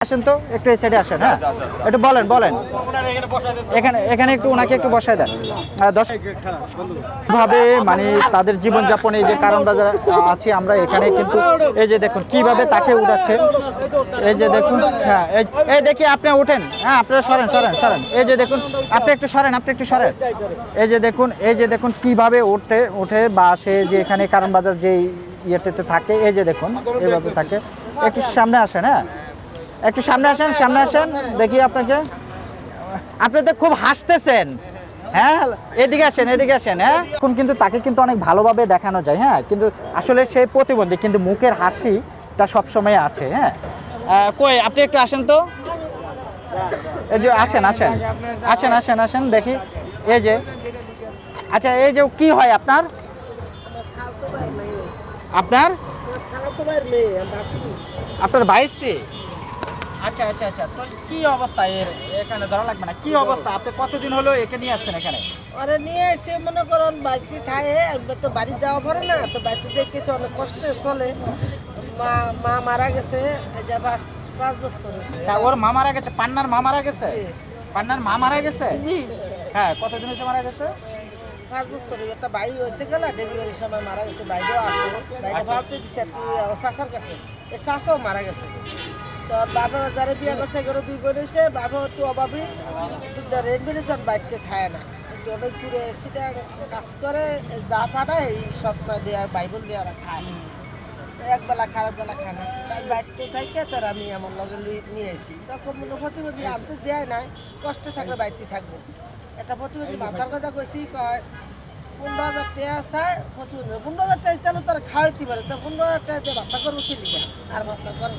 আসেন তো একটু এই সাইডে আসেন হ্যাঁ? একটু বলেন বলেন। এখানে এখানে একটু ওনাকে একটু বসায় দেন। আহ, দশ মানে তাদের জীবনযাপনে এই যে কারণ বাজার আছি আমরা এখানে কিন্তু এই যে দেখুন কীভাবে তাকে উঠাচ্ছে এই যে দেখুন হ্যাঁ এই দেখি আপনি ওঠেন হ্যাঁ আপনারা সরেন সরেন সরেন। এই যে দেখুন আপনি একটু সরেন আপনি একটু সরেন। এই যে দেখুন এই যে দেখুন কীভাবে ওঠে ওঠে বা সে যে এখানে কারণ বাজার যে ইয়েতে থাকে এই যে দেখুন এইভাবে থাকে। একটু সামনে আসেন হ্যাঁ। একটু সামনে আসেন সামনে আসেন, দেখি আপনাকে। আপনি তো খুব হাসতেছেন। হ্যাঁ এদিকে আসেন এদিকে আসেন হ্যাঁ? এখন কিন্তু তাকে কিন্তু অনেক ভালোভাবে দেখানো যায় হ্যাঁ? কিন্তু আসলে সে প্রতিবন্ধী, কিন্তু মুখের হাসিটা সবসময় আছে হ্যাঁ? কই, আপনি একটু আসেন তো। এই যে আসেন আসেন। আসেন আসেন আসেন, দেখি। এই যে। আচ্ছা এই যে কি হয় আপনার? আপনার? আপনার বাইশটি আচ্ছা আচ্ছা আচ্ছা। তো কি অবস্থা এর? এখানে ধরা লাগবে না। কি অবস্থা? আপনি কতদিন হলো একে নিয়ে আসছেন এখানে? ওরা নিয়ে এসে মনে করেন বাড়িতে থাকে তো বাড়ি যাওয়া পড়ে না তো বাড়িতে দেখেছে অনেক কষ্টে চলে। মা মা মারা গেছে এই যে পাঁচ বছর হয়েছে। ওর মা মারা গেছে? পান্নার মা মারা গেছে। পান্নার মা মারা গেছে? হ্যাঁ কতদিন হয়েছে মারা গেছে? পাঁচ বছর একটা ভাই হইতে গেলে ডেলিভারির সময় মারা গেছে বাইরেও আছে। বাইরে আচ্ছা। ফালতে আর কি শাসার কাছে। এই শাসাও মারা গেছে। তো বাবা যারা বিয়ে করছে এগুলো দুই বোন হয়েছে বাবা একটু অভাবী বেরিয়েছে বাড়িতে থাকে না। একটু অনেক দূরে সেটা কাজ করে যা পাঠায়, এই সব দেওয়ার বাইবেল দিয়ে ওরা খায়। এক বেলা খারাপ বেলা খায় না। তাই বাড়িতে থাকে, তার আমি আমার লগে নিয়ে আসি। তখন মনে প্রতিবন্ধী আনতে দেয় নাই, কষ্টে থাকলে বাড়িতে থাকব। একটা প্রতিবন্ধী মাথার কথা কইছি, কয় পনেরো হাজার টাকা চায় তাহলে তারা খাওয়াইতে পারে। তো পনেরো হাজার টাকা দিয়ে ভাতা করব কি লিখে আর ভাতা করে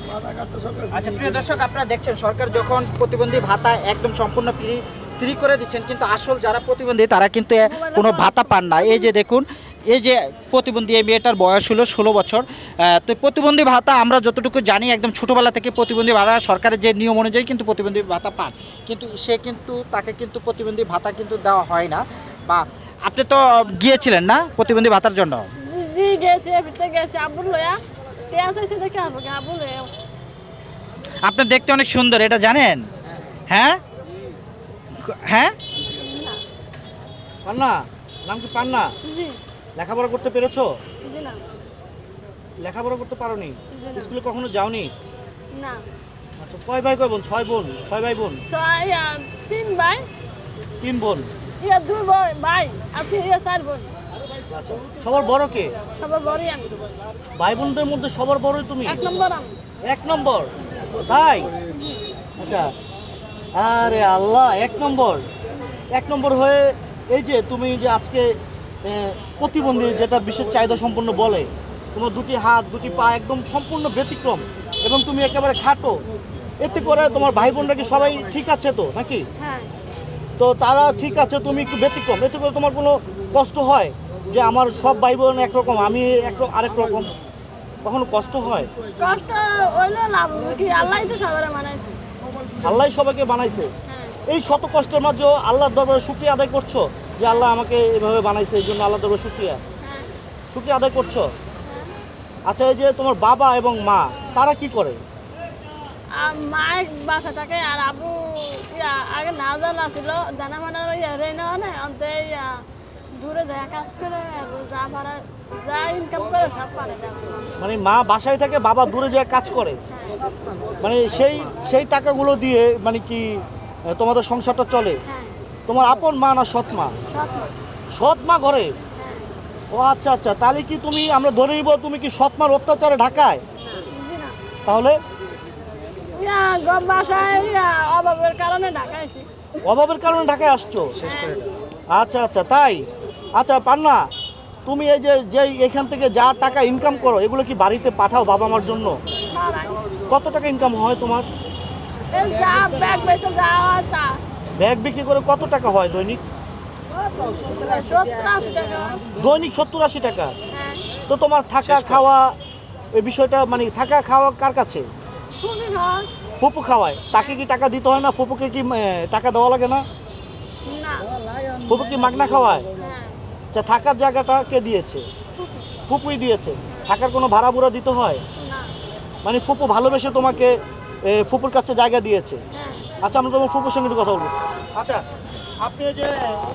আচ্ছা প্রিয় দর্শক, আপনারা দেখছেন, সরকার যখন প্রতিবন্ধী ভাতা একদম সম্পূর্ণ ফ্রি ফ্রি করে দিচ্ছেন, কিন্তু আসল যারা প্রতিবন্ধী, তারা কিন্তু কোনো ভাতা পান না। এই যে দেখুন, এই যে প্রতিবন্ধী এই মেয়েটার বয়স হলো ষোলো বছর। তো প্রতিবন্ধী ভাতা আমরা যতটুকু জানি, একদম ছোটোবেলা থেকে প্রতিবন্ধী ভাতা, সরকারের যে নিয়ম অনুযায়ী কিন্তু প্রতিবন্ধী ভাতা পান। কিন্তু সে কিন্তু, তাকে কিন্তু প্রতিবন্ধী ভাতা কিন্তু দেওয়া হয় না। বা আপনি তো গিয়েছিলেন না প্রতিবন্ধী ভাতার জন্য? জি গেছে ভিতরে গেছে। আবুল লয়া তে আছে দেখে আবু আবুল লয়া। আপনি দেখতে অনেক সুন্দর এটা জানেন? হ্যাঁ? হ্যাঁ? পান্না নাম কি পান্না? লেখাপড়া করতে পেরেছ? না। লেখাপড়া করতে পারোনি। স্কুলে কখনো যাওনি? না। আচ্ছা কয় ভাই কয় বোন? ছয় বোন? ছয় ভাই বোন? ছয় তিন ভাই। তিন বোন? ইয়া দুই ভাই আর তিন ইয়া চার বোন। আচ্ছা সবার বড় কে? সবার বড়ই আমি। ভাই বোনদের মধ্যে সবার বড়ই তুমি? এক নম্বর আমি। এক নম্বর? তাই? আচ্ছা। আরে আল্লাহ এক নম্বর। এক নম্বর হয়ে এই যে তুমি যে আজকে প্রতিবন্ধী যেটা বিশেষ চাহিদা সম্পন্ন বলে তোমার দুটি হাত দুটি পা একদম সম্পূর্ণ ব্যতিক্রম এবং তুমি একেবারে খাটো। এতে করে তোমার ভাই বোনরা কি সবাই ঠিক আছে তো নাকি? হ্যাঁ। তো তারা ঠিক আছে তুমি একটু ব্যতিক্রম। এতে করে তোমার কোনো কষ্ট হয় যে আমার সব ভাই বোন একরকম আমি এক আরেক রকম? কখনো কষ্ট হয়? কষ্ট হইল লাভ কি আল্লাহ তো সবার মানাইছে আল্লাহ সবাইকে বানাইছে? হ্যাঁ। এই শত কষ্টের মাঝেও আল্লাহর দরবারে শুক্রিয়া আদায় করছ যে আল্লাহ আমাকে এভাবে বানাইছে এই জন্য আল্লাহ দরবারে শুক্রিয়া? হ্যাঁ। শুক্রিয়া আদায় করছ? আচ্ছা এই যে তোমার বাবা এবং মা তারা কি করে? মায়ের বাসা থাকে আর আবু আগে না জানা ছিল জানা মানার ইয়া রে না না অন্তে দূরে যায় কাজ করে যা ভাড়া যা ইনকাম করে সব পারে মানে। মা বাসায় থাকে বাবা দূরে যায় কাজ করে। মানে সেই সেই টাকাগুলো দিয়ে মানে কি তোমাদের সংসারটা চলে। হ্যাঁ। তোমার আপন মা না সৎ মা? সৎ মা। ঘরে? ও আচ্ছা আচ্ছা তাহলে কি তুমি আমরা ধরে নিব তুমি কি সৎ মার অত্যাচারে ঢাকায়? তাহলে? বাসায় অভাবের কারণে ঢাকাইছি অভাবের কারণে ঢাকায় আসছো? আচ্ছা আচ্ছা তাই? আচ্ছা পান্না তুমি এই যে যে এখান থেকে যা টাকা ইনকাম করো এগুলো কি বাড়িতে পাঠাও বাবা মার জন্য? কত টাকা ইনকাম হয় তোমার? ব্যাগ বিক্রি করে কত টাকা হয় দৈনিক? সত্তর আশি টাকা দৈনিক সত্তর আশি টাকা। হ্যাঁ। তো তোমার থাকা খাওয়া এই বিষয়টা মানে থাকা খাওয়া কার কাছে? ফুপু খাওয়ায়। তাকে কি টাকা দিতে হয় না? ফুপুকে কি টাকা দেওয়া লাগে না? না। ফুপু কি মাগনা খাওয়ায়? হ্যাঁ। আচ্ছা থাকার জায়গাটা কে দিয়েছে? ফুপুই দিয়েছে। থাকার কোনো ভাড়া বুড়া দিতে হয়? মানে ফুপু ভালোবেসে তোমাকে ফুপুর কাছে জায়গা দিয়েছে? হ্যাঁ। আচ্ছা আমরা তোমার ফুপুর সঙ্গে কথা বলব। আচ্ছা আপনি যে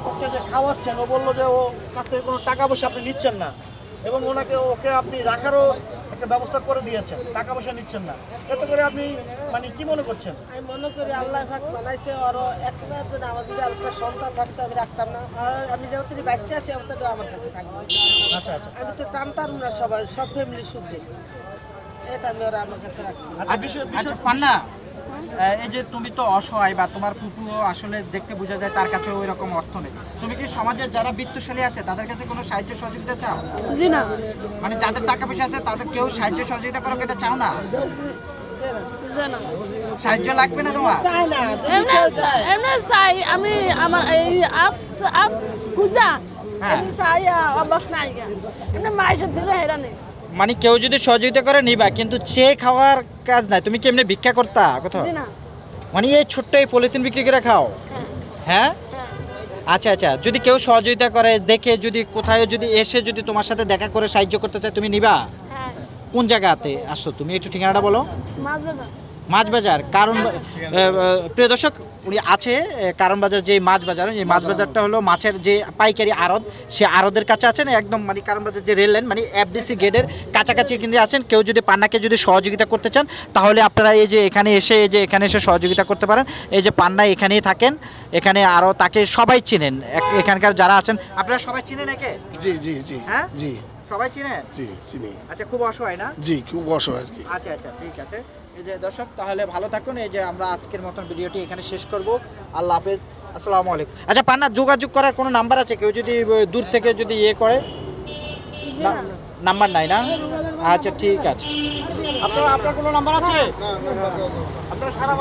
ওকে যে খাওয়াচ্ছেন ও বলল যে ও কাছ থেকে কোনো টাকা পয়সা আপনি নিচ্ছেন না এবং ওনাকে ওকে আপনি রাখারও একটা ব্যবস্থা করে দিয়েছেন টাকা পয়সা নিচ্ছেন না। এতে করে আপনি মানে কি মনে করছেন? আমি মনে করি আল্লাহ ভাগ বানাইছে আরও একটা যদি আমার যদি আরেকটা সন্তান থাকতো আমি রাখতাম না। আর আমি যেমন তিনি বাচ্চা আছি আমার তো আমার কাছে থাকবে আচ্ছা আচ্ছা। আমি তো টানতাম না সবাই সব ফ্যামিলি শুদ্ধে এটা আমি ওরা আমার কাছে রাখছি আচ্ছা আচ্ছা পান্না এই যে তুমি তো অসহায় বা তোমার ফুপুও আসলে দেখতে বোঝা যায় তার কাছে ওই রকম অর্থ নেই। তুমি কি সমাজের যারা বৃত্তশালী আছে তাদের কাছে কোনো সাহায্য সহযোগিতা চাও? জি না। মানে যাদের টাকা পয়সা আছে তাদের কেউ সাহায্য সহযোগিতা করো এটা চাও না? সাহায্য লাগবে না তোমার? চাই এমনি আমি আমার এই আপ আপ পূজা হ্যাঁ। চাই নাই এমনি দিলে মানে কেউ যদি সহযোগিতা করে নিবা কিন্তু চেয়ে খাওয়ার কাজ নাই তুমি কেমনে ভিক্ষা করতা? কোথাও জি না। মানে এই ছোট্ট এই পলিথিন বিক্রি করে খাও? হ্যাঁ। হ্যাঁ? আচ্ছা আচ্ছা যদি কেউ সহযোগিতা করে দেখে যদি কোথায় যদি এসে যদি তোমার সাথে দেখা করে সাহায্য করতে চায় তুমি নিবা? হ্যাঁ। কোন জায়গাতে? আসো তুমি একটু ঠিকানাটা বলো। মাছ বাজার কারণ প্রিয় দর্শক উনি আছে কারণ বাজার যে মাছ বাজার এই মাছ বাজারটা হলো মাছের যে পাইকারি আড়ত সে আড়তের কাছে আছেন একদম মানে কারণ বাজার যে রেল লাইন মানে এফডিসি গেটের কাছাকাছি কিন্তু আছেন। কেউ যদি পান্নাকে যদি সহযোগিতা করতে চান তাহলে আপনারা এই যে এখানে এসে এই যে এখানে এসে সহযোগিতা করতে পারেন। এই যে পান্না এখানেই থাকেন এখানে আরও তাকে সবাই চিনেন। এখানকার যারা আছেন আপনারা সবাই চিনেন একে? জি জি জি হ্যাঁ? জি। সবাই চিনেন? জি চিনি। আচ্ছা খুব অসহায় না? জি খুব অসহায় আর কি। আচ্ছা আচ্ছা ঠিক আছে। যে দর্শক তাহলে ভালো থাকুন এই যে আমরা আজকের মতন ভিডিওটি এখানে শেষ করব আল্লাহ হাফেজ আসসালামু আলাইকুম আচ্ছা পান্না যোগাযোগ করার কোনো নাম্বার আছে কেউ যদি দূর থেকে যদি ইয়ে করে নাম্বার নাই না আচ্ছা ঠিক আছে আপনার আপনার কোনো নাম্বার আছে আপনার সারা